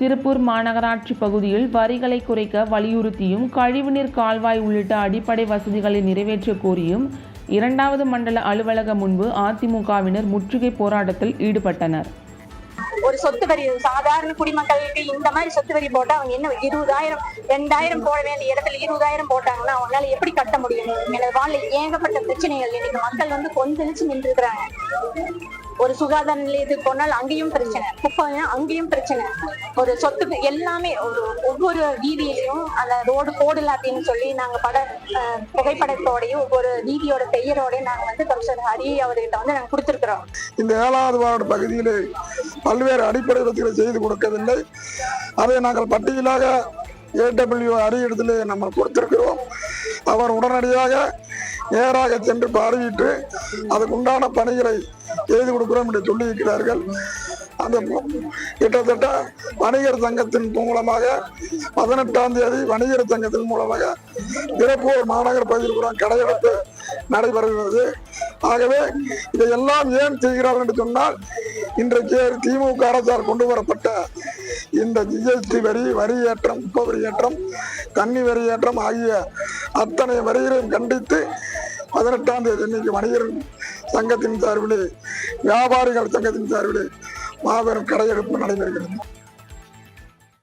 திருப்பூர் மாநகராட்சி பகுதியில் வரிகளை குறைக்க வலியுறுத்தியும் கழிவுநீர் கால்வாய் உள்ளிட்ட அடிப்படை வசதிகளை நிறைவேற்ற கோரியும் இரண்டாவது மண்டல அலுவலகம் முன்பு அதிமுகவினர் முற்றுகை போராட்டத்தில் ஈடுபட்டனர். ஒரு சொத்து வரி சாதாரண குடிமக்களுக்கு இந்த மாதிரி சொத்து வரி போட்டா அவங்க என்ன இருபதாயிரம் ரெண்டாயிரம் போட வேண்டிய இடத்துல இருபதாயிரம் போட்டாங்கன்னா அவங்களால எப்படி கட்ட முடியும்? எனது ஏகப்பட்ட பிரச்சனைகள் இன்னைக்கு மக்கள் வந்து கொந்தளிச்சு நின்று இருக்கிறாங்க ஒரு சுகாதார நிலையத்துக்கு போனால் அங்கேயும் பிரச்சனை. குப்பை அங்கேயும் பிரச்சனை. ஒரு சொத்து எல்லாமே ஒரு ஒவ்வொரு வீதியிலையும் அந்த ரோடு போடல அப்படின்னு சொல்லி நாங்க பட புகைப்படத்தோடையும் ஒவ்வொரு வீதியோட பெயரோடையும் நாங்க வந்து கமிஷனர் ஹரி அவர்கிட்ட வந்து நாங்க கொடுத்துருக்குறோம். இந்த ஏழாவது வார்டு பகுதியிலே பல்வேறு அடிப்படை வசதிகளை செய்து கொடுக்கவில்லை. அதை நாங்கள் பட்டியலாக ஏடபிள்யூ அரியடத்திலே நம்ம கொடுத்திருக்கிறோம். அவர் உடனடியாக நேராக சென்று பார்வையிட்டு அதுக்குண்டான பணிகளை செய்து கொடுக்கிறோம் என்று சொல்லியிருக்கிறார்கள். அந்த கிட்டத்தட்ட வணிகர் சங்கத்தின் மூலமாக பதினெட்டாம் தேதி வணிகர் சங்கத்தின் மூலமாக திருப்பூர் மாநகர பகுதியில் கூட கடையெடுப்பு நடைபெறுகிறது. ஆகவே இதையெல்லாம் ஏன் செய்கிறார்கள் என்று சொன்னால் இன்றைக்கு திமுக அரசால் கொண்டு வரப்பட்ட இந்த ஜிஎஸ்டி வரி வரி ஏற்றம் உப்ப வரி ஏற்றம் தண்ணி வரி ஏற்றம் ஆகிய அத்தனை வரிகளையும் கண்டித்து பதினெட்டாம் தேதி இன்னைக்கு வணிகர் சங்கத்தின் சார்பிலே வியாபாரிகள் சங்கத்தின் சார்பிலே மாபெரும் கடையெடுப்பு நடைபெறுகிறது.